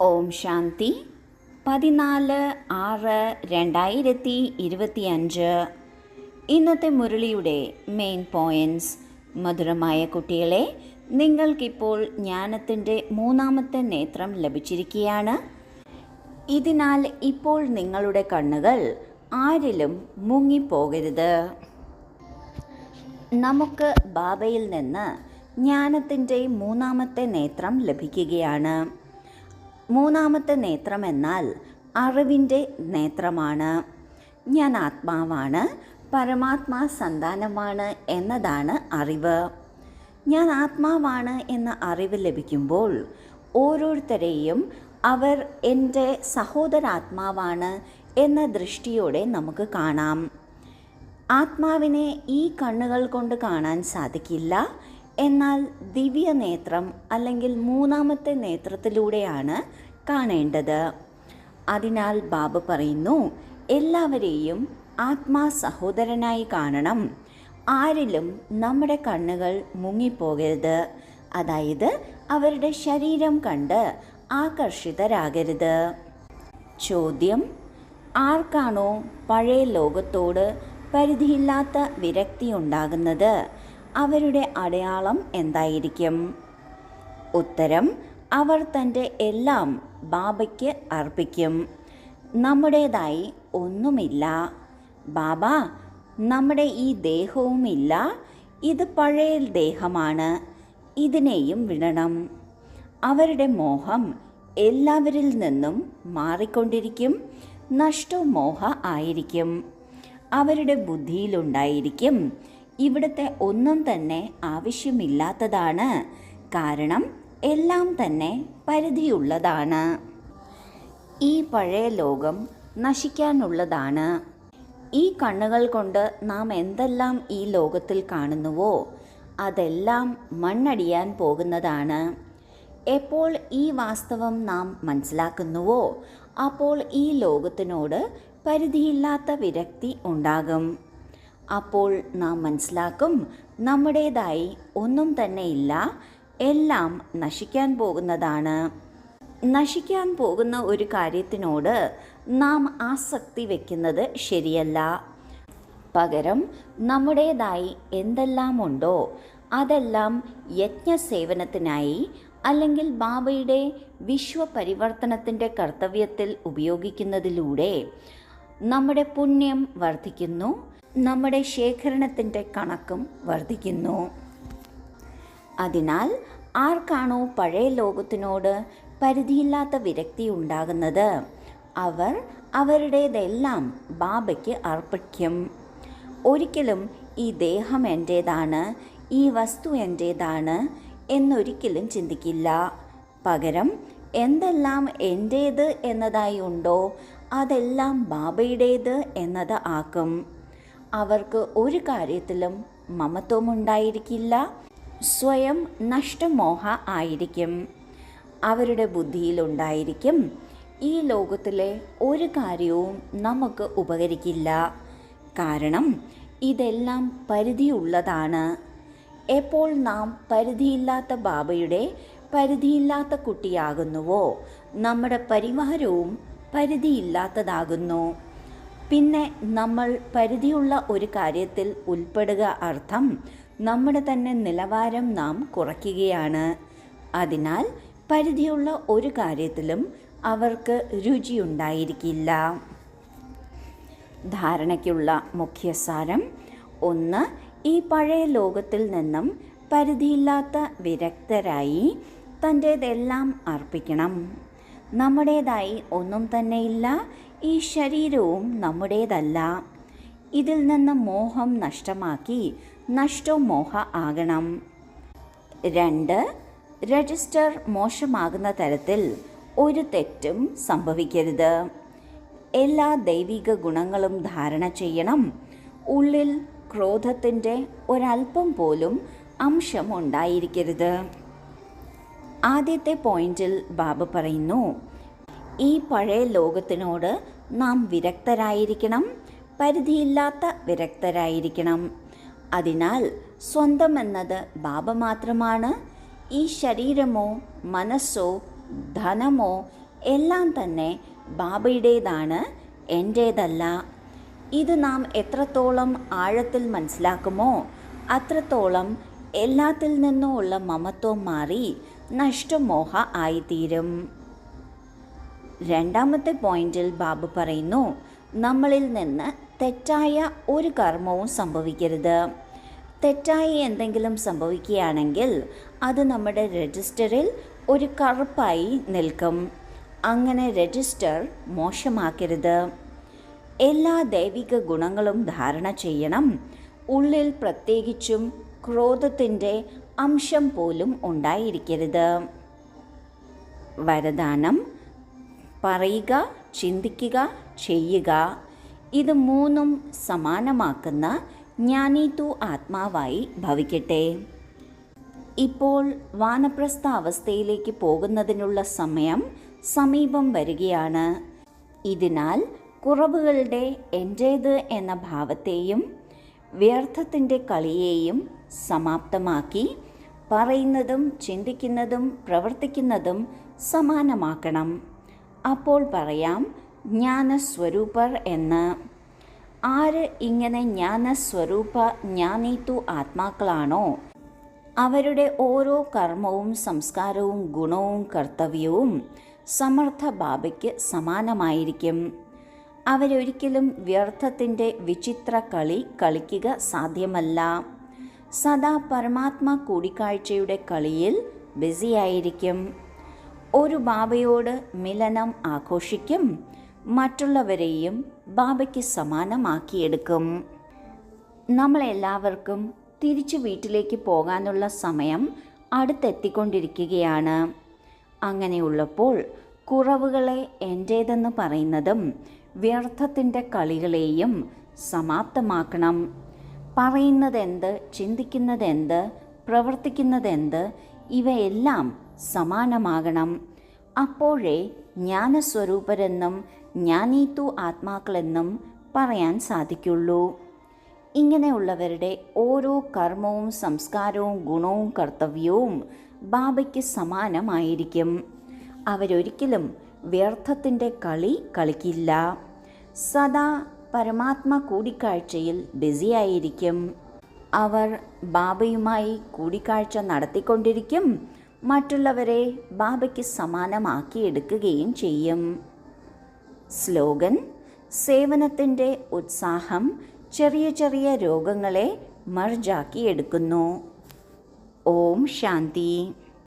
ഓം ശാന്തി. പതിനാല് ആറ് രണ്ടായിരത്തി ഇരുപത്തി അഞ്ച് ഇന്നത്തെ മുരളിയുടെ മെയിൻ പോയിന്റ്സ് മധുരമായ കുട്ടികളെ നിങ്ങൾക്കിപ്പോൾ ജ്ഞാനത്തിന്റെ മൂന്നാമത്തെ നേത്രം ലഭിച്ചിരിക്കുകയാണ്. ഇതിനാൽ ഇപ്പോൾ നിങ്ങളുടെ കണ്ണുകൾ ആരിലും മുങ്ങിപ്പോകരുത്. നമുക്ക് ബാബയിൽ നിന്ന് ജ്ഞാനത്തിന്റെ മൂന്നാമത്തെ നേത്രം ലഭിക്കുകയാണ്. മൂന്നാമത്തെ നേത്രം എന്നാൽ അറിവിന്റെ നേത്രമാണ്. ഞാൻ ആത്മാവാണ് പരമാത്മാ സന്താനമാണ് എന്നതാണ് അറിവ്. ഞാൻ ആത്മാവാണ് എന്ന അറിവ് ലഭിക്കുമ്പോൾ ഓരോരുത്തരെയും അവർ എന്റെ സഹോദരാത്മാവാണ് എന്ന ദൃഷ്ടിയോടെ നമുക്ക് കാണാം. ആത്മാവിനെ ഈ കണ്ണുകൾ കൊണ്ട് കാണാൻ സാധിക്കില്ല എന്നാൽ ദിവ്യ നേത്രം അല്ലെങ്കിൽ മൂന്നാമത്തെ നേത്രത്തിലൂടെയാണ് കാണേണ്ടത്. അതിനാൽ ബാബ പറയുന്നു എല്ലാവരെയും ആത്മാ സഹോദരനായി കാണണം. ആരിലും നമ്മുടെ കണ്ണുകൾ മുങ്ങിപ്പോകരുത്. അതായത് അവരുടെ ശരീരം കണ്ട് ആകർഷിതരാകരുത്. ചോദ്യം ആർക്കാണോ പഴയ ലോകത്തോട് പരിധിയില്ലാത്ത വിരക്തി ഉണ്ടാകുന്നത് അവരുടെ അടയാളം എന്തായിരിക്കും? ഉത്തരം അവർ തന്റെ എല്ലാം ബാബയ്ക്ക് അർപ്പിക്കും. നമ്മുടേതായി ഒന്നുമില്ല. ബാബ നമ്മുടെ ഈ ദേഹവുമില്ല. ഇത് പഴയ ദേഹമാണ്. ഇതിനെയും വിടണം. അവരുടെ മോഹം എല്ലാവരിൽ നിന്നും മാറിക്കൊണ്ടിരിക്കും. നഷ്ടമോഹ ആയിരിക്കും. അവരുടെ ബുദ്ധിയിലുണ്ടായിരിക്കും ഇവിടുത്തെ ഒന്നും തന്നെ ആവശ്യമില്ലാത്തതാണ്. കാരണം എല്ലാം തന്നെ പരിധിയുള്ളതാണ്. ഈ പഴയ ലോകം നശിക്കാനുള്ളതാണ്. ഈ കണ്ണുകൾ കൊണ്ട് നാം എന്തെല്ലാം ഈ ലോകത്തിൽ കാണുന്നുവോ അതെല്ലാം മണ്ണടിയാൻ പോകുന്നതാണ്. എപ്പോൾ ഈ വാസ്തവം നാം മനസ്സിലാക്കുന്നുവോ അപ്പോൾ ഈ ലോകത്തിനോട് പരിധിയില്ലാത്ത വിരക്തി ഉണ്ടാകും. അപ്പോൾ നാം മനസ്സിലാക്കും നമ്മുടേതായി ഒന്നും തന്നെ ഇല്ല. എല്ലാം നശിക്കാൻ പോകുന്നതാണ്. നശിക്കാൻ പോകുന്ന ഒരു കാര്യത്തിനോട് നാം ആസക്തി വയ്ക്കുന്നത് ശരിയല്ല. പകരം നമ്മുടേതായി എന്തെല്ലാം ഉണ്ടോ അതെല്ലാം യജ്ഞസേവനത്തിനായി അല്ലെങ്കിൽ ബാബയുടെ വിശ്വപരിവർത്തനത്തിന്റെ കർത്തവ്യത്തിൽ ഉപയോഗിക്കുന്നതിലൂടെ നമ്മുടെ പുണ്യം വർദ്ധിക്കുന്നു. നമ്മുടെ ശേഖരണത്തിന്റെ കണക്കും വർദ്ധിക്കുന്നു. അതിനാൽ ആർക്കാണോ പഴയ ലോകത്തിനോട് പരിധിയില്ലാത്ത വിരക്തി ഉണ്ടാകുന്നത്? അവർ അവരുടേതെല്ലാം ബാബയ്ക്ക് അർപ്പിക്കും. ഒരിക്കലും ഈ ദേഹം എന്റേതാണ് ഈ വസ്തു എന്റേതാണ് എന്നൊരിക്കലും ചിന്തിക്കില്ല. പകരം എന്തെല്ലാം എന്റേത് എന്നതായി ഉണ്ടോ അതെല്ലാം ബാബയുടേത് എന്നത് ആക്കും. അവർക്ക് ഒരു കാര്യത്തിലും മമത്വമുണ്ടായിരിക്കില്ല. സ്വയം നഷ്ടമോഹ ആയിരിക്കും. അവരുടെ ബുദ്ധിയിലുണ്ടായിരിക്കും. ഈ ലോകത്തിലെ ഒരു കാര്യവും നമുക്ക് ഉപകരിക്കില്ല. കാരണം ഇതെല്ലാം പരിധിയുള്ളതാണ്. എപ്പോൾ നാം പരിധിയില്ലാത്ത ബാബയുടെ പരിധിയില്ലാത്ത കുട്ടിയാകുന്നുവോ? നമ്മുടെ പരിവാരവും പരിധിയില്ലാത്തതാകുന്നു. പിന്നെ നമ്മൾ പരിധിയുള്ള ഒരു കാര്യത്തിൽ ഉൾപ്പെടുക അർത്ഥം നമ്മുടെ തന്നെ നിലവാരം നാം കുറയ്ക്കുകയാണ്. അതിനാൽ പരിധിയുള്ള ഒരു കാര്യത്തിലും അവർക്ക് രുചിയുണ്ടായിരിക്കില്ല. ധാരണയ്ക്കുള്ള മുഖ്യസാരം ഒന്ന് ഈ പഴയ ലോകത്തിൽ നിന്നും പരിധിയില്ലാത്ത വിരക്തരായി തന്റേതെല്ലാം അർപ്പിക്കണം. നമ്മുടേതായി ഒന്നും തന്നെയില്ല ഈ ശരീരവും നമ്മുടേതല്ല. ഇതിൽ നിന്ന് മോഹം നഷ്ടമാക്കി നഷ്ടമോഹ ആകണം. രണ്ട് രജിസ്റ്റർ മോശമാകുന്ന തരത്തിൽ ഒരു തെറ്റും സംഭവിക്കരുത്. എല്ലാ ദൈവിക ഗുണങ്ങളും ധാരണ ചെയ്യണം. ഉള്ളിൽ ക്രോധത്തിന്റെ ഒരല്പം പോലും അംശം ഉണ്ടായിരിക്കരുത്. ആദ്യത്തെ പോയിന്റിൽ ബാബ പറയുന്നു ഈ പഴയ ലോകത്തിനോട് നാം വിരക്തരായിരിക്കണം പരിധിയില്ലാത്ത വിരക്തരായിരിക്കണം. അതിനാൽ സ്വന്തം എന്നത് ബാബ മാത്രമാണ് ഈ ശരീരമോ മനസ്സോ ധനമോ എല്ലാം തന്നെ ബാബയുടേതാണ് എന്റേതല്ല ഇത് നാം എത്രത്തോളം ആഴത്തിൽ മനസ്സിലാക്കുമോ അത്രത്തോളം എല്ലാത്തിൽ നിന്നുമുള്ള മമത്വം മാറി നഷ്ടമോഹ ആയിത്തീരും. രണ്ടാമത്തെ പോയിന്റിൽ ബാബു പറയുന്നു നമ്മളിൽ നിന്ന് തെറ്റായ ഒരു കർമ്മവും സംഭവിക്കരുത്. തെറ്റായി എന്തെങ്കിലും സംഭവിക്കുകയാണെങ്കിൽ അത് നമ്മുടെ രജിസ്റ്ററിൽ ഒരു കറുപ്പായി നിൽക്കും. അങ്ങനെ രജിസ്റ്റർ മോശമാക്കരുത്. എല്ലാ ദൈവിക ഗുണങ്ങളും ധാരണ ചെയ്യണം. ഉള്ളിൽ പ്രത്യേകിച്ചും ക്രോധത്തിന്റെ അംശം പോലും ഉണ്ടായിരിക്കരുത്. വരദാനം പറയുക ചിന്തിക്കുക ചെയ്യുക. ഇത് മൂന്നും സമാനമാക്കുന്ന ജ്ഞാനീതു ആത്മാവായി ഭവിക്കട്ടെ. ഇപ്പോൾ വാനപ്രസ്ഥ അവസ്ഥയിലേക്ക് പോകുന്നതിനുള്ള സമയം സമീപം വരികയാണ്. ഇതിനാൽ കുറവുകളുടെ എന്റേത് എന്ന ഭാവത്തെയും വ്യർത്ഥത്തിന്റെ കളിയെയും സമാപ്തമാക്കി പറയുന്നതും ചിന്തിക്കുന്നതും പ്രവർത്തിക്കുന്നതും സമാനമാക്കണം. അപ്പോൾ പറയാം ജ്ഞാനസ്വരൂപർ എന്ന്. ആര് ഇങ്ങനെ ജ്ഞാനസ്വരൂപ ജ്ഞാനീത്തു ആത്മാക്കളാണോ? അവരുടെ ഓരോ കർമ്മവും സംസ്കാരവും ഗുണവും കർത്തവ്യവും സമർത്ഥ ബാബയ്ക്ക് സമാനമായിരിക്കും. അവരൊരിക്കലും വ്യർത്ഥത്തിന്റെ വിചിത്ര കളി കളിക്കുക സാധ്യമല്ല. സദാ പരമാത്മ കൂടിക്കാഴ്ചയുടെ കളിയിൽ ബിസിയായിരിക്കും. ഒരു ബാബയോട് മിലനം ആഘോഷിക്കും മറ്റുള്ളവരെയും ബാബയ്ക്ക് സമാനമാക്കിയെടുക്കും. നമ്മളെല്ലാവർക്കും തിരിച്ചു വീട്ടിലേക്ക് പോകാനുള്ള സമയം അടുത്തെത്തിക്കൊണ്ടിരിക്കുകയാണ്. അങ്ങനെയുള്ളപ്പോൾ കുറവുകളെ എന്റേതെന്ന് പറയുന്നതും വ്യർത്ഥത്തിന്റെ കളികളെയും സമാപ്തമാക്കണം. പറയുന്നതെന്ത് ചിന്തിക്കുന്നതെന്ത് പ്രവർത്തിക്കുന്നതെന്ത് ഇവയെല്ലാം സമാനമാകണം. അപ്പോഴേ ജ്ഞാനസ്വരൂപരെന്നും ജ്ഞാനീത്തു ആത്മാക്കളെന്നും പറയാൻ സാധിക്കുള്ളൂ. ഇങ്ങനെയുള്ളവരുടെ ഓരോ കർമ്മവും സംസ്കാരവും ഗുണവും കർത്തവ്യവും ബാബയ്ക്ക് സമാനമായിരിക്കും. അവരൊരിക്കലും വ്യർത്ഥത്തിന്റെ കളി കളിക്കില്ല. സദാ പരമാത്മ കൂടിക്കാഴ്ചയിൽ ബിസിയായിരിക്കും. അവർ ബാബയുമായി കൂടിക്കാഴ്ച നടത്തിക്കൊണ്ടിരിക്കും. മറ്റുള്ളവരെ ബാബയ്ക്ക് സമാനമാക്കിയെടുക്കുകയും ചെയ്യും. സ്ലോഗൻ സേവനത്തിന്റെ ഉത്സാഹം ചെറിയ ചെറിയ രോഗങ്ങളെ മർജാക്കിയെടുക്കുന്നു. ഓം ശാന്തി.